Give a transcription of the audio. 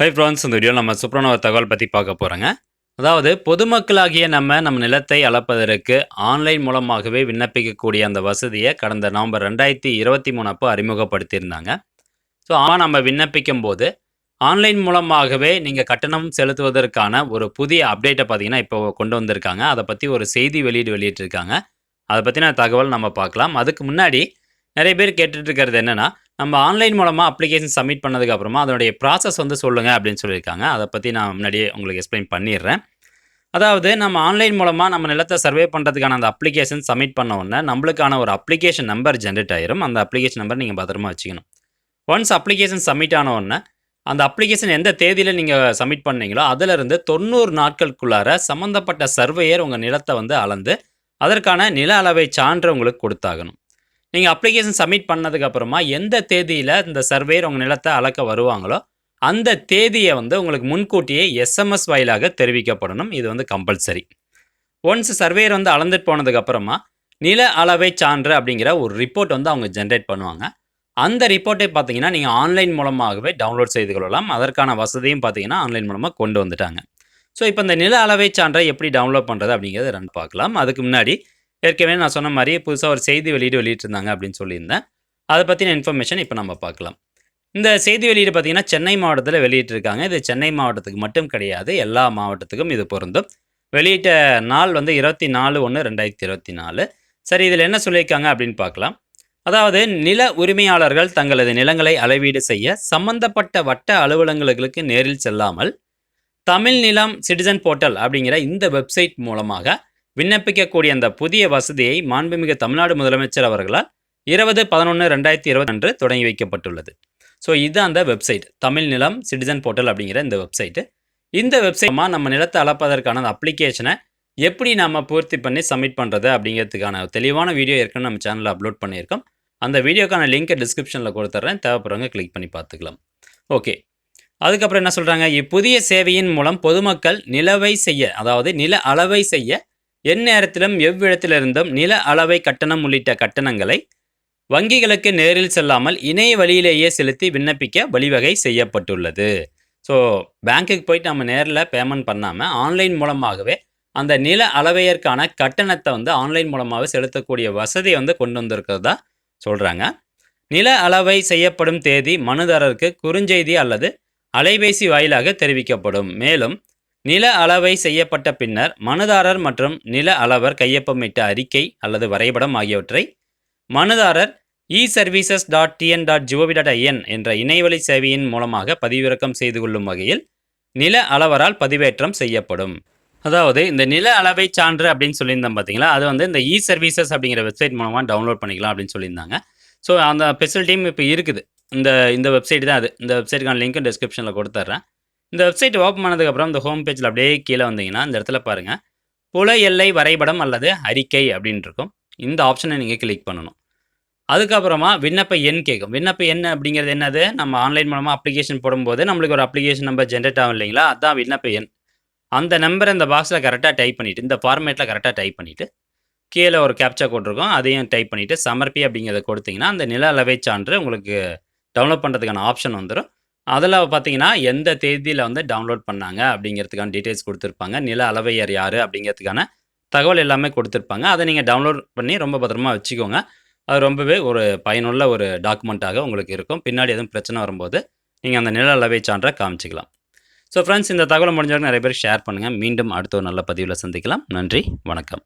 High France இந்த video நம்ம சூப்பரான ஒரு தகவல் பற்றி பார்க்க போகிறோங்க அதாவது பொதுமக்களாகிய நம்ம நம்ம நிலத்தை அளப்பதற்கு ஆன்லைன் மூலமாகவே விண்ணப்பிக்கக்கூடிய அந்த வசதியை கடந்த நவம்பர் ரெண்டாயிரத்தி இருபத்தி மூணு அப்போ அறிமுகப்படுத்தியிருந்தாங்க. ஸோ ஆனால் நம்ம விண்ணப்பிக்கும் போது ஆன்லைன் மூலமாகவே நீங்கள் கட்டணம் செலுத்துவதற்கான ஒரு புதிய அப்டேட்டை பார்த்தீங்கன்னா இப்போ கொண்டு வந்திருக்காங்க. அதை பற்றி ஒரு செய்தி வெளியீடு வெளியிட்டிருக்காங்க. அதை பற்றின தகவல் நம்ம பார்க்கலாம். அதுக்கு முன்னாடி நிறைய பேர் கேட்டுட்ருக்கிறது என்னென்னா நம்ம ஆன்லைன் மூலமாக அப்ளிகேஷன் சப்மிட் பண்ணதுக்கு அப்புறமா அதனுடைய ப்ராசஸ் வந்து சொல்லுங்கள் அப்படின்னு சொல்லியிருக்காங்க. அதை பற்றி நான் முன்னாடியே உங்களுக்கு எக்ஸ்பிளைன் பண்ணிடுறேன். அதாவது நம்ம ஆன்லைன் மூலமாக நம்ம நிலத்தை சர்வே பண்ணுறதுக்கான அந்த அப்ளிகேஷன் சப்மிட் பண்ண உடனே நம்மளுக்கான ஒரு அப்ளிகேஷன் நம்பர் ஜென்ரேட் ஆயிரும். அந்த அப்ளிகேஷன் நம்பர் நீங்கள் பத்திரமா வச்சுக்கணும். ஒன்ஸ் அப்ளிகேஷன் சப்மிட் ஆன உடனே அந்த அப்ளிகேஷன் எந்த தேதியில் நீங்கள் சப்மிட் பண்ணீங்களோ அதிலிருந்து தொண்ணூறு நாட்களுக்குள்ளார சம்மந்தப்பட்ட சர்வேயர் உங்கள் நிலத்தை வந்து அளந்து அதற்கான நில அளவை சான்று உங்களுக்கு கொடுத்தாகணும். நீங்கள் அப்ளிகேஷன் சப்மிட் பண்ணதுக்கப்புறமா எந்த தேதியில் இந்த சர்வேர் உங்கள் நிலத்தை அளக்க வருவாங்களோ அந்த தேதியை வந்து உங்களுக்கு முன்கூட்டியே எஸ்எம்எஸ் வாயிலாக தெரிவிக்கப்படணும். இது வந்து கம்பல்சரி ஒன்ஸ் சர்வேயர் வந்து அளந்துட்டு போனதுக்கப்புறமா நில அளவை சான்று அப்படிங்கிற ஒரு ரிப்போர்ட் வந்து அவங்க ஜென்ரேட் பண்ணுவாங்க. அந்த ரிப்போர்ட்டை பார்த்தீங்கன்னா நீங்கள் ஆன்லைன் மூலமாகவே டவுன்லோட் செய்து கொள்ளலாம். அதற்கான வசதியும் பார்த்தீங்கன்னா ஆன்லைன் மூலமாக கொண்டு வந்துட்டாங்க. ஸோ இப்போ இந்த நில அளவை சான்றை எப்படி டவுன்லோட் பண்ணுறது அப்படிங்கிறத ரெண்டு பார்க்கலாம். அதுக்கு முன்னாடி ஏற்கனவே நான் சொன்ன மாதிரி புதுசாக ஒரு செய்தி வெளியீடு வெளியிட்டிருந்தாங்க அப்படின்னு சொல்லியிருந்தேன். அதை பற்றின இன்ஃபர்மேஷன் இப்போ நம்ம பார்க்கலாம். இந்த செய்தி வெளியீடு பார்த்தீங்கன்னா சென்னை மாவட்டத்தில் வெளியிட்டிருக்காங்க. இது சென்னை மாவட்டத்துக்கு மட்டும் கிடையாது. எல்லா மாவட்டத்துக்கும் இது பொருந்தும். வெளியிட்ட நாள் வந்து இருபத்தி நாலு ஒன்று ரெண்டாயிரத்தி இருபத்தி நாலு. சரி இதில் என்ன சொல்லியிருக்காங்க அப்படின்னு பார்க்கலாம். அதாவது நில உரிமையாளர்கள் தங்களது நிலங்களை அளவீடு செய்ய சம்பந்தப்பட்ட வட்ட அலுவலகங்களுக்கு நேரில் செல்லாமல் தமிழ் நிலம் சிட்டிசன் போர்ட்டல் அப்படிங்கிற இந்த வெப்சைட் மூலமாக விண்ணப்பிக்கக்கூடிய அந்த புதிய வசதியை மாண்புமிகு தமிழ்நாடு முதலமைச்சர் அவர்களால் இருபது பதினொன்று ரெண்டாயிரத்தி இருபது அன்று தொடங்கி வைக்கப்பட்டுள்ளது. ஸோ இது அந்த வெப்சைட் தமிழ் நிலம் சிட்டிசன் போர்ட்டல் அப்படிங்கிற இந்த வெப்சைட்டு இந்த வெப்சைட்மா நம்ம நிலத்தை அளப்பதற்கான அந்த அப்ளிகேஷனை எப்படி நம்ம பூர்த்தி பண்ணி சப்மிட் பண்ணுறது அப்படிங்கிறதுக்கான தெளிவான வீடியோ ஏற்கனவே நம்ம சேனலில் அப்லோட் பண்ணியிருக்கோம். அந்த வீடியோக்கான லிங்க்கை டிஸ்கிரிப்ஷனில் கொடுத்துட்றேன் தேவைப்படுறவங்க கிளிக் பண்ணி பார்த்துக்கலாம். ஓகே அதுக்கப்புறம் என்ன சொல்கிறாங்க இப்புதிய சேவையின் மூலம் பொதுமக்கள் நிலவை செய்ய அதாவது நில அளவை செய்ய எந்நேரத்திலும் எவ்விடத்திலிருந்தும் நில அளவை கட்டணம் உள்ளிட்ட கட்டணங்களை வங்கிகளுக்கு நேரில் செல்லாமல் இணைய வழியிலேயே செலுத்தி விண்ணப்பிக்க வழிவகை செய்யப்பட்டுள்ளது. ஸோ பேங்க்குக்கு போயிட்டு நம்ம நேரில் பேமெண்ட் பண்ணாமல் ஆன்லைன் மூலமாகவே அந்த நில அளவையற்கான கட்டணத்தை வந்து ஆன்லைன் மூலமாகவே செலுத்தக்கூடிய வசதியை வந்து கொண்டு வந்திருக்கிறதா சொல்கிறாங்க நில அளவை செய்யப்படும் தேதி மனுதாரருக்கு குறுஞ்செய்தி அல்லது அலைபேசி வாயிலாக தெரிவிக்கப்படும். மேலும் நில அளவை செய்யப்பட்ட பின்னர் மனுதாரர் மற்றும் நில அளவர் கையொப்பமிட்ட அறிக்கை அல்லது வரைபடம் ஆகியவற்றை மனுதாரர் e services dot TN dot GOV dot IN என்ற இணையவழி சேவையின் மூலமாக பதிவிறக்கம் செய்து கொள்ளும் வகையில் நில அளவரால் பதிவேற்றம் செய்யப்படும். அதாவது இந்த நில அளவை சான்று அப்படின்னு சொல்லியிருந்தோம் பார்த்தீங்களா? அது வந்து இந்த e இ சர்வீசஸ் அப்படிங்கிற வெப்சைட் மூலமாக டவுன்லோட் பண்ணிக்கலாம் அப்படின்னு சொல்லியிருந்தாங்க. ஸோ அந்த ஃபெசிலிட்டியும் இப்போ இருக்குது. இந்த இந்த வெப்சைட் தான் அது. இந்த வெப்சைட்டுக்கான லிங்க்கும் டிஸ்கிரிப்ஷனில் கொடுத்துட்றேன் இந்த வெப்சைட் ஓப்பன் பண்ணதுக்கப்புறம் இந்த ஹோம் பேஜில் அப்படியே கீழே வந்தீங்கன்னா இந்த இடத்துல பாருங்கள் புல எல்லை வரைபடம் அல்லது அறிக்கை அப்படின்ட்டு இருக்கும். இந்த ஆப்ஷனை நீங்கள் கிளிக் பண்ணணும். அதுக்கப்புறமா விண்ணப்ப எண் கேட்கும். விண்ணப்ப எண் அப்படிங்கிறது என்னது? நம்ம ஆன்லைன் மூலமாக அப்ளிகேஷன் போடும்போது நம்மளுக்கு ஒரு அப்ளிகேஷன் நம்பர் ஜென்ரேட் ஆகும் இல்லைங்களா? அதுதான் விண்ணப்ப எண். அந்த நம்பரை இந்த பாக்ஸில் கரெக்டாக டைப் பண்ணிவிட்டு இந்த ஃபார்மேட்டில் கரெக்டாக டைப் பண்ணிவிட்டு கீழே ஒரு கேப்சா கோட் இருக்கும். அதையும் டைப் பண்ணிவிட்டு சமர்ப்பி அப்படிங்கிறத கொடுத்தீங்கன்னா அந்த நில அளவை சான்று உங்களுக்கு டவுன்லோட் பண்ணுறதுக்கான ஆப்ஷன் வந்துடும் அதில் பார்த்தீங்கன்னா எந்த தேதியில் வந்து டவுன்லோட் பண்ணாங்க அப்படிங்கிறதுக்கான டீட்டெயில்ஸ் கொடுத்துருப்பாங்க. நில அளவையர் யார் அப்படிங்கிறதுக்கான தகவல் எல்லாமே கொடுத்துருப்பாங்க. அதை நீங்கள் டவுன்லோட் பண்ணி ரொம்ப பத்திரமா வச்சுக்கோங்க. அது ரொம்பவே ஒரு பயனுள்ள ஒரு டாக்குமெண்ட்டாக உங்களுக்கு இருக்கும். பின்னாடி எதுவும் பிரச்சனை வரும்போது நீங்கள் அந்த நில அளவை சான்றை காமிச்சிக்கலாம். ஸோ ஃப்ரெண்ட்ஸ் இந்த தகவல் முடிஞ்சவங்க நிறைய பேர் ஷேர் பண்ணுங்கள் மீண்டும் அடுத்த ஒரு நல்ல பதிவில் சந்திக்கலாம். நன்றி. வணக்கம்.